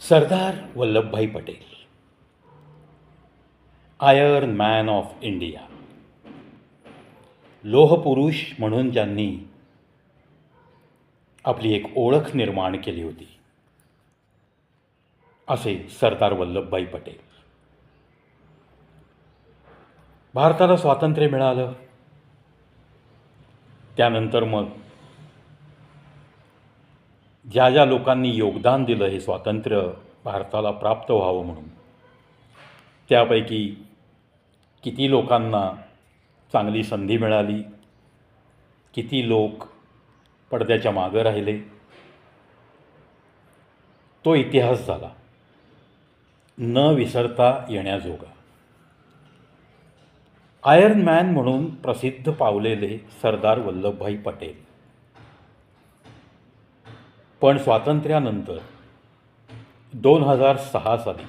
Sardar Vallabhbhai Patel iron man of India लोहपुरुष म्हणून ज्यांनी आपली एक ओळख निर्माण केली होती असे सरदार वल्लभभाई पटेल. भारताला स्वातंत्र्य मिळालं. त्यानंतर मग ज्या ज्या लोकांनी योगदान दिलं हे स्वातंत्र्य भारताला प्राप्त व्हावं म्हणून त्यापैकी किती लोकांना चांगली संधी मिळाली किती लोक पडद्याच्या मागं राहिले तो इतिहास झाला. न विसरता येण्याजोगा. आयर्न मॅन म्हणून प्रसिद्ध पावलेले सरदार वल्लभभाई पटेल. पण स्वातंत्र्यानंतर दोन हजार सहा साली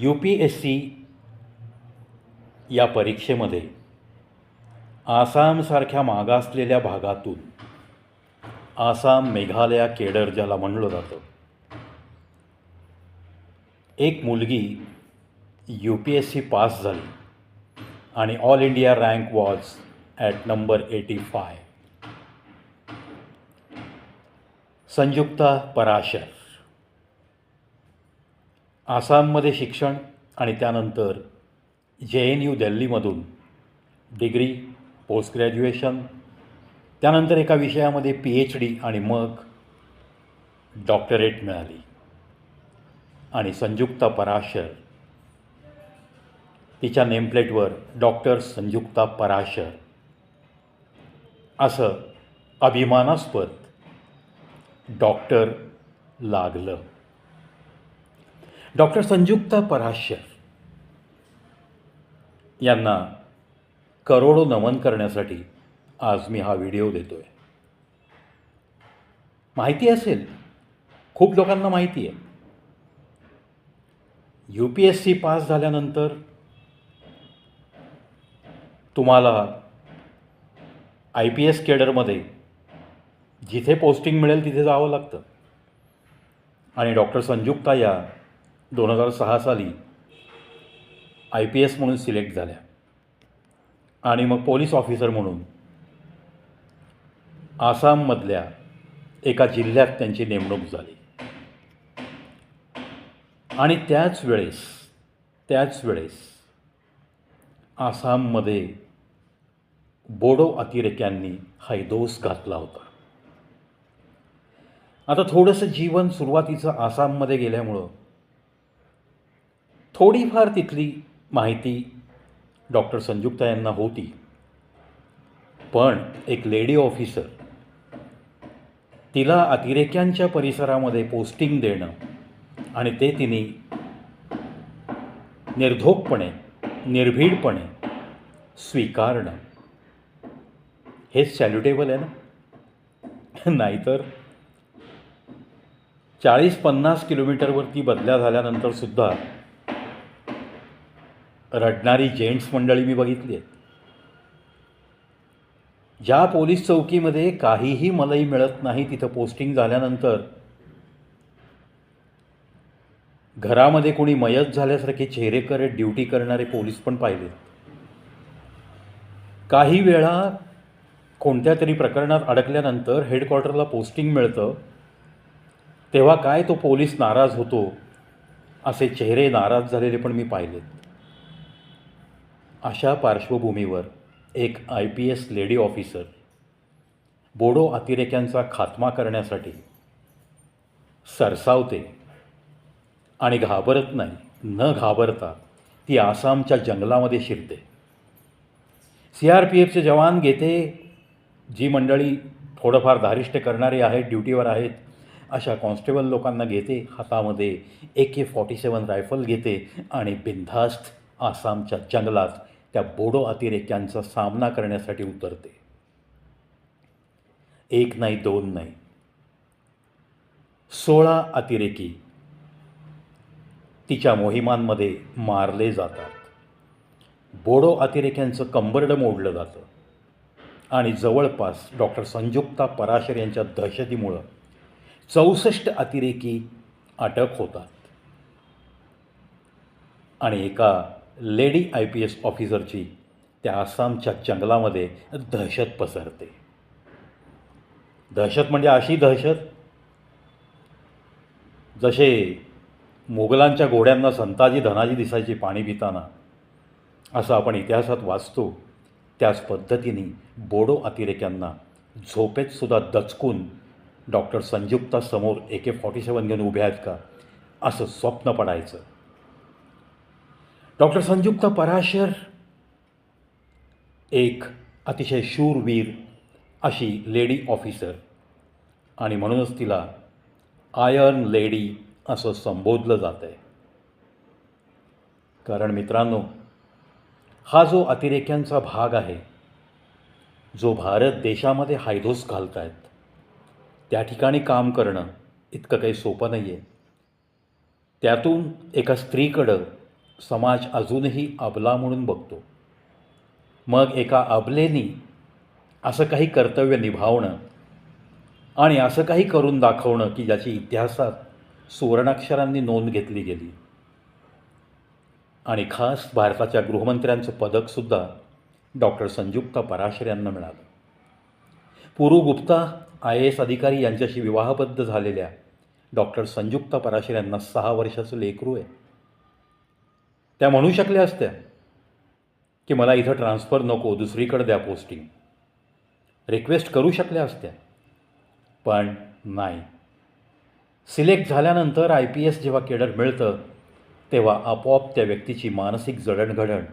यू पी एस सी या परीक्षेमध्ये आसामसारख्या मागासलेल्या भागातून आसाम मेघालया केडर ज्याला म्हणलं जातं. एक मुलगी U P S C pass झाली आणि all India rank was at number eighty five. Sanyukta Parashar. आसाममध्ये शिक्षण आणि त्यानंतर जे एन यू दिल्लीमधून डिग्री पोस्ट ग्रॅज्युएशन त्यानंतर एका विषयामध्ये पी एच डी आणि मग डॉक्टरेट मिळाली. आणि संयुक्ता पराशर तिच्या नेमप्लेटवर डॉक्टर संयुक्ता पराशर असं अभिमानास्पद डॉक्टर लागलं. डॉक्टर संयुक्ता पराशर यांना करोडो नमन करण्यासाठी आज मी हा व्हिडिओ देतो आहे माहिती असेल खूप लोकांना माहिती आहे. U P S C pass झाल्यानंतर तुम्हाला आय पी एस केडरमध्ये जिथे पोस्टिंग मिळेल तिथे जावं लागतं. आणि डॉक्टर संयुक्ता या दोन हजार सहा साली आय पी एस म्हणून सिलेक्ट झाल्या. आणि मग पोलीस ऑफिसर म्हणून आसाममधल्या एका जिल्ह्यात त्यांची नेमणूक झाली. आणि त्याच वेळेस त्याच वेळेस आसाममध्ये बोडो अतिरेक्यांनी हैदोस घातला होता. आता थोडंसं जीवन सुरुवातीचं आसाममध्ये गेल्यामुळं थोडीफार तिथली माहिती डॉक्टर संयुक्ता यांना होती. पण एक लेडी ऑफिसर तिला अतिरेक्यांच्या परिसरामध्ये पोस्टिंग देणं आणि ते तिने निर्धोकपणे निर्भीडपणे स्वीकारणं. हेच सॅल्युटेबल आहे ना? नाहीतर चाळीस पन्नास किलोमीटरवरती बदल्या झाल्यानंतर सुद्धा रडणारी जेंट्स मंडळी मी बघितली आहेत. ज्या पोलीस चौकीमध्ये काहीही मलई मिळत नाही तिथं पोस्टिंग झाल्यानंतर घरामध्ये कोणी मयत झाल्यासारखे चेहरे करत ड्युटी करणारे पोलीस पण पाहिले. काही वेळा कोणत्या तरी प्रकरणात अडकल्यानंतर हेडक्वार्टरला पोस्टिंग मिळतं. तेव्हा काय तो पोलीस नाराज होतो? असे चेहरे नाराज झालेले पण मी पाहिलेत. अशा पार्श्वभूमीवर एक I P S lady officer Bodo अतिरेक्यांचा खात्मा करण्यासाठी सरसावते आणि घाबरत नाही न घाबरता ती आसामच्या जंगलामध्ये शिरते. सी आर पी एफचे जवान घेते जी मंडळी थोडंफार धारिष्ट करणारी आहेत ड्युटीवर आहेत अशा कॉन्स्टेबल लोकांना घेते हातामध्ये ए के फॉर्टी सेवन रायफल घेते आणि बिनधास्त आसामच्या जंगलात त्या बोडो अतिरेक्यांचा सामना करण्यासाठी उतरते. एक नाही दोन नाही. सोळा अतिरेकी तिच्या मोहिमांमध्ये मारले जातात. बोडो अतिरेक्यांचं कंबरडं मोडलं जातं. आणि जवळपास डॉक्टर संयुक्ता पराशर यांच्या दहशतीमुळं चौसष्ट अतिरेकी अटक होतात. आणि एका लेडी आय पी एस ऑफिसरची त्या आसामच्या जंगलामध्ये दहशत पसरते. दहशत म्हणजे अशी दहशत जसे मोगलांच्या घोड्यांना संताजी धनाजी दिसायची पाणी पिताना असं आपण इतिहासात वाचतो त्याच पद्धतीने बोडो अतिरेक्यांना झोपेतसुद्धा दचकून डॉक्टर संयुक्ता समोर ए के फॉर्टी सेवन घेऊन उभे आहेत का? असं स्वप्न पडायचं. डॉक्टर संयुक्ता पराशर एक अतिशय शूरवीर अशी लेडी ऑफिसर. आणि म्हणूनच तिला आयर्न लेडी असं संबोधलं जातं आहे कारण मित्रांनो हा जो अतिरेक्यांचा भाग आहे जो भारत देशामध्ये हायदोस घालत आहेत त्या ठिकाणी काम करणं इतकं काही सोपं नाही आहे त्यातून एका स्त्रीकडं समाज अजूनही अबला म्हणून बघतो. मग एका अबलेनी असं काही कर्तव्य निभावणं आणि असं काही करून दाखवणं की ज्याची इतिहासात सुवर्णाक्षरांनी नोंद घेतली गेली. आणि खास भारताच्या गृहमंत्र्यांचं पदकसुद्धा डॉक्टर संयुक्ता पराशर यांना मिळालं. पुरुगुप्ता आय ए एस अधिकारी यांच्याशी विवाहबद्ध झालेल्या डॉक्टर संयुक्ता पराशर यांना सहा वर्षाचं लेकरू आहे. त्या म्हणू शकल्या असत्या की मला इथं ट्रान्सफर नको दुसरीकडे द्या पोस्टिंग. रिक्वेस्ट करू शकल्या असत्या पण नाही. सिलेक्ट झाल्यानंतर आय पी एस जेव्हा केडर मिळतं तेव्हा आपोआप त्या व्यक्तीची मानसिक जडणघडण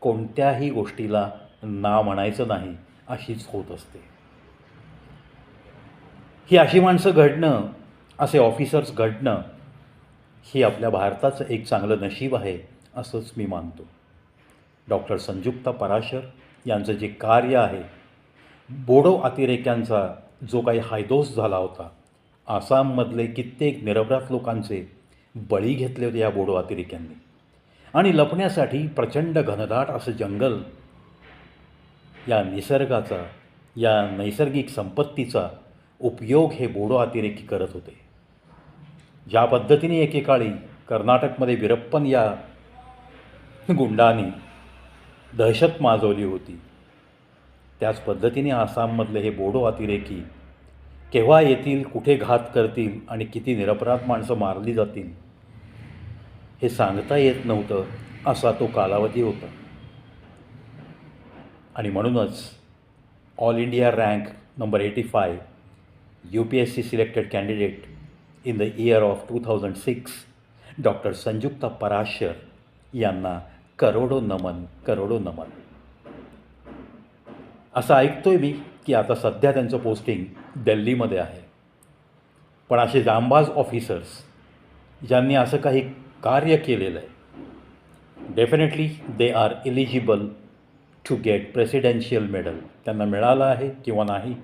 कोणत्याही गोष्टीला ना म्हणायचं नाही अशीच होत असते. ही अशी माणसं घडणं असे ऑफिसर्स घडणं ही आपल्या भारताचं एक चांगलं नशीब आहे असंच मी मानतो. डॉक्टर संयुक्ता पराशर यांचं जे कार्य आहे बोडो अतिरेक्यांचा जो काही हायदोस झाला होता आसाममधले कित्येक निरपराध लोकांचे बळी घेतले होते या बोडो अतिरेक्यांनी. आणि लपण्यासाठी प्रचंड घनदाट असं जंगल या निसर्गाचा या नैसर्गिक संपत्तीचा उपयोग हे बोडो अतिरेकी करत होते. ज्या पद्धतीने एकेकाळी कर्नाटकमध्ये विरप्पन या गुंडांनी दहशत माजवली होती त्याच पद्धतीने आसाममधले हे बोडो अतिरेकी केव्हा येतील कुठे घात करतील आणि किती निरपराध माणसं मारली जातील हे सांगता येत नव्हतं असा तो कालावधी होता. आणि म्हणूनच all India rank number eighty five U P S C selected year in the year of two thousand six doctor Sanyukta Parashar यांना करोडो नमन करोडो नमन. असं ऐकतोय मी की आता सध्या त्यांचं पोस्टिंग दिल्लीमध्ये आहे. पण असे जांबाज ऑफिसर्स ज्यांनी असं काही कार्य केलेलं आहे definitely they are eligible to get presidential medal त्यांना मिळालं आहे किंवा नाही?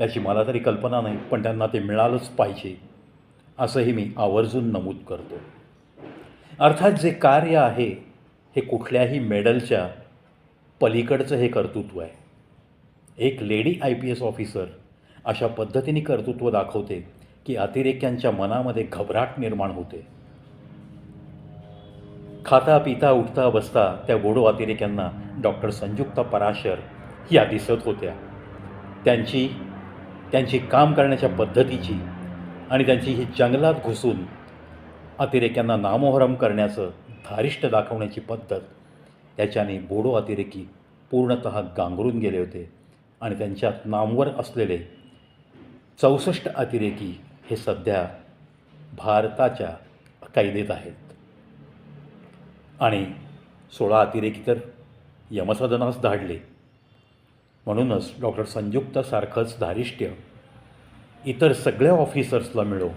याची मला तरी कल्पना नाही पण त्यांना ते मिळालंच पाहिजे असंही मी आवर्जून नमूद करतो. अर्थात जे कार्य आहे हे कुठल्याही मेडलच्या पलीकडचं हे कर्तृत्व आहे. एक lady I P S officer अशा पद्धतीने कर्तृत्व दाखवते की अतिरेक्यांच्या मनामध्ये घबराट निर्माण होते. खाता पिता उठता बसता त्या बोडो अतिरेक्यांना डॉक्टर संयुक्ता पराशर या दिसत होत्या. त्यांची त्यांची काम करण्याच्या पद्धतीची आणि त्यांची ही जंगलात घुसून अतिरेक्यांना नामोहरम करण्याचं धारिष्ट दाखवण्याची पद्धत त्याच्याने बोडो अतिरेकी पूर्णत गांगरून गेले होते आणि त्यांच्यात नामवर असलेले चौसष्ट अतिरेकी हे सध्या भारताच्या कैदेत आहेत. आणि सोळा अतिरेकी तर यमसदनास धाडले. म्हणूनच डॉक्टर संयुक्तासारखंच धारिष्ट्य इतर सगळ्या ऑफिसर्सला मिळो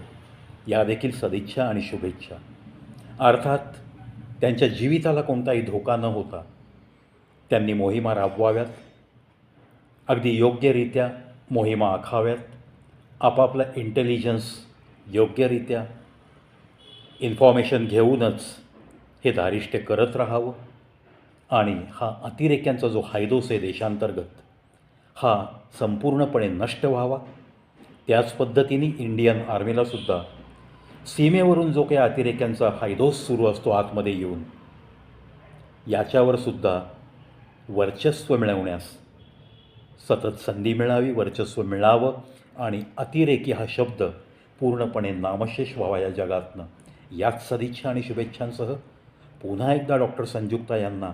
या देखील सदिच्छा आणि शुभेच्छा. अर्थात त्यांच्या जीविताला कोणताही धोका न होता त्यांनी मोहिमा राबवाव्यात. अगदी योग्यरित्या मोहिमा आखाव्यात. आपापला इंटेलिजन्स योग्यरित्या इन्फॉर्मेशन घेऊनच हे धारिष्ट्य करत राहावं. आणि हा अतिरेक्यांचा जो हायदोस आहे देशांतर्गत हा संपूर्णपणे नष्ट व्हावा. त्याच पद्धतीने इंडियन आर्मीलासुद्धा सीमेवरून जो काही अतिरेक्यांचा हायदोस सुरू असतो आतमध्ये येऊन याच्यावर सुद्धा वर्चस्व मिळवण्यास सतत संधी मिळावी वर्चस्व मिळावं आणि अतिरेकी हा शब्द पूर्णपणे नामशेष व्हावा या जगातनं. याच सदिच्छा आणि शुभेच्छांसह पुन्हा एकदा डॉक्टर संयुक्ता यांना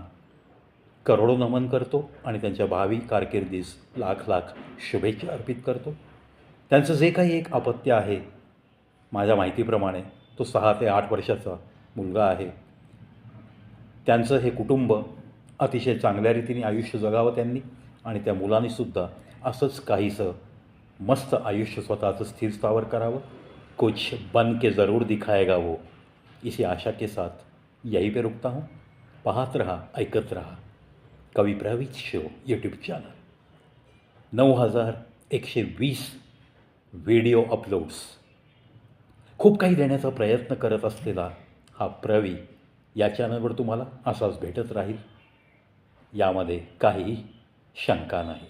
करोडो नमन करतो आणि त्यांच्या भावी कारकिर्दीस लाख लाख शुभेच्छा अर्पित करतो. त्यांचं जे काही एक अपत्य आहे माझ्या माहितीप्रमाणे तो सहा ते आठ वर्षाचा मुलगा आहे. त्यांचं हे कुटुंब अतिशय चांगल्या रीतीने आयुष्य जगावं त्यांनी आणि त्या मुलांनीसुद्धा असंच काहीसं मस्त आयुष्य स्वतःचं स्थिर स्थावर करावं. कुछ बन के ज़रूर दिखाएगा वो इसी आशा के साथ यही पे रुकता हूँ. पाहत रहा ऐकत रहा. कवी प्रवीत शो यूट्यूब चॅनल नऊ हजार एकशे वीस व्हिडिओ अपलोड्स खूप काही देण्याचा प्रयत्न करत असलेला हा प्रवी या चॅनलवर तुम्हाला असाच भेटत राहील. यामध्ये काहीही शंका नाही.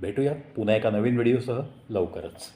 भेटूया पुन्हा एका नवीन व्हिडिओसह लवकरच.